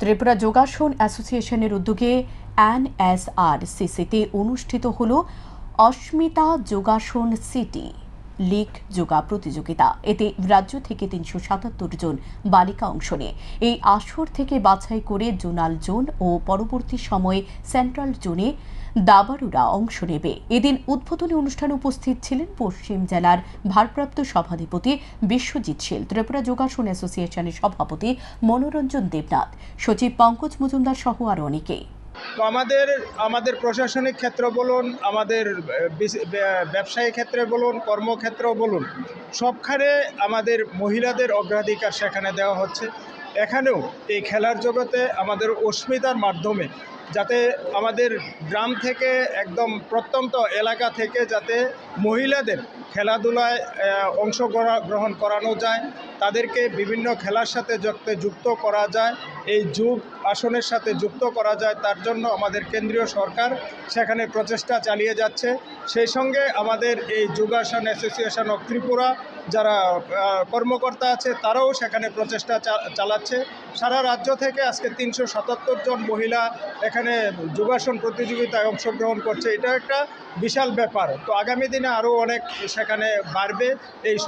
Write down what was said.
ত্রিপুরা যোগাসন অ্যাসোসিয়েশনের উদ্যোগে এনএসআরসিসিতে অনুষ্ঠিত হল অস্মিতা যোগাসন সিটি। লিগ যোগা প্রতিযোগিতা। এতে রাজ্য থেকে তিনশো সাতাত্তর জন বালিকা অংশ নেয়। এই আসর থেকে বাছাই করে জোনাল জোন ও পরবর্তী সময়ে সেন্ট্রাল জোনে দাবারুরা অংশ নেবে। এদিন উদ্বোধনী অনুষ্ঠানে উপস্থিত ছিলেন পশ্চিম জেলার ভারপ্রাপ্ত সভাধিপতি বিশ্বজিৎ শীল, ত্রিপুরা যোগাসন অ্যাসোসিয়েশনের সভাপতি মনোরঞ্জন দেবনাথ, সচিব পঙ্কজ মজুমদার সহ আরও অনেকে। তো আমাদের আমাদের প্রশাসনিক ক্ষেত্র বলুন, আমাদের ব্যবসায়ী ক্ষেত্রে বলুন, কর্মক্ষেত্র বলুন, সবখানে আমাদের মহিলাদের অগ্রাধিকার সেখানে দেওয়া হচ্ছে। এখানেও এই খেলার জগতে আমাদের অস্মিতার মাধ্যমে যাতে আমাদের গ্রাম থেকে একদম প্রত্যন্ত এলাকা থেকে যাতে মহিলাদের খেলাধুলায় অংশগ্রহণ গ্রহণ করানো যায়। তাদেরকে বিভিন্ন খেলার সাথে যুক্ত করা যায়। এই যুগ আসনের সাথে যুক্ত করা যায়, তার জন্য আমাদের কেন্দ্রীয় সরকার সেখানে প্রচেষ্টা চালিয়ে যাচ্ছে। সেই সঙ্গে আমাদের এই যোগাসন অ্যাসোসিয়েশন অফ ত্রিপুরা, যারা কর্মকর্তা আছে, তারাও সেখানে প্রচেষ্টা চালাচ্ছে। সারা রাজ্য থেকে আজকে তিনশো সাতাত্তর জন মহিলা এখানে যোগাসন প্রতিযোগিতায় অংশগ্রহণ করছে। এটা একটা বিশাল ব্যাপার। তো আগামী দিনে আরও অনেক সেখানে বাড়বে এই